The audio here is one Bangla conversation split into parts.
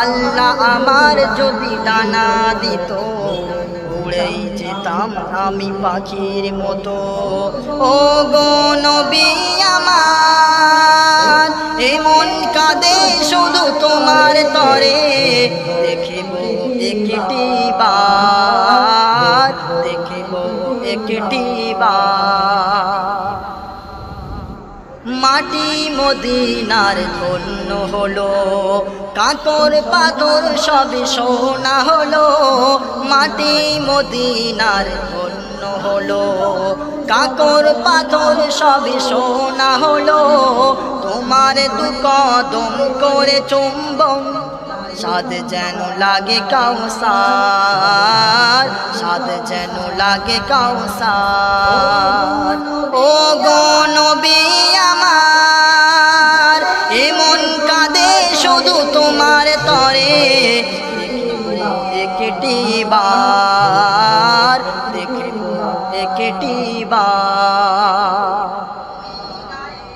আল্লাহ আমার যদি ডানা দিত, উড়েই যেতাম আমি পাখির মতো। ও গো নবী আমার, এমন কাঁদে শুধু তোমার তরে। দেখিব একটি বার, দেখিব একটি বার। মাটি মদিনার ধন্য হলো কাতর পাথর সব সোনা হলো, মাটি মদিনার ধন্য হলো, কাকর পাথর সব সোনা হলো, তোমার দু কদম করে চুম্বন সাদ যেন লাগে কাউসার, সাদ যেন লাগে কাউসার। ও গো নবী আমার, এমন কাঁদে শুধু তোমার তরে। একটি বার একটি বার।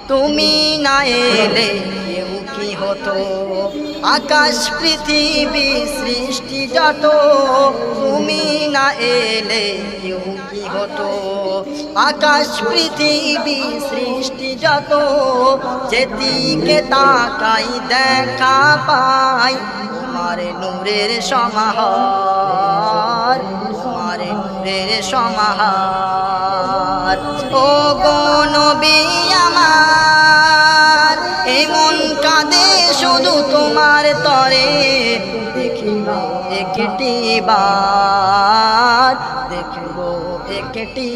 তুমি না এলে কেউ কি হতো? আকাশ পৃথিবী সৃষ্টি যত, তুমি না এলে কেউ কি হতো? আকাশ পৃথিবী সৃষ্টি যত, যেদিকে তাকাই দেখা পাই, তোমার নূরের সমাহার, তোমার নূরের সমাহার। ও গো নবী আমার একটি বার দেখিব একটি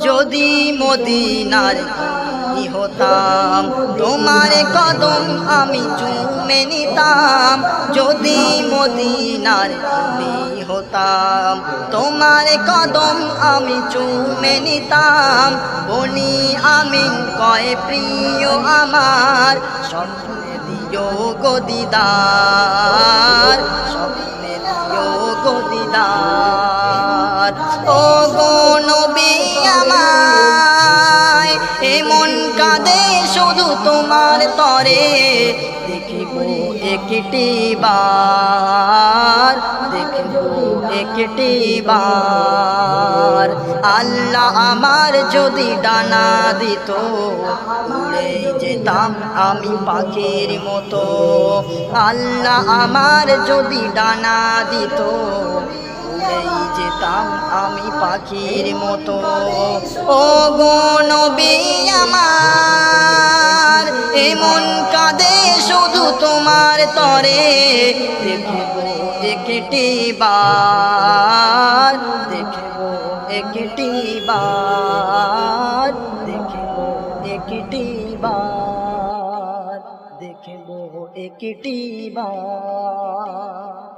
যদি মদিনার হতাম, তোমার কদম আমি চুমে নিতাম। যদি মদিনার হতাম, তোমার কদম আমি চুমে নিতাম। বনি আমিন কয়, প্রিয় আমার দিও গো দিদার স্বপ্নে দিও দিদার ও গো নবী আমায় এমন কাঁদে শুধু তোমার তরে। দেখিব একটি বার দেখিব একটি বার। আল্লাহ আমার যদি ডানা দিত, উড়ে যেতাম আমি পাখির মতো। আল্লাহ আমার যদি ডানা দিত যেতাম আমি পাখির মতো। ও গো নবী আমার, এমন কাঁদে শুধু তোমার তরে। দেখে একটি বার, দেখে একটি বার, দেখে একটি বার, দেখে একটি বার।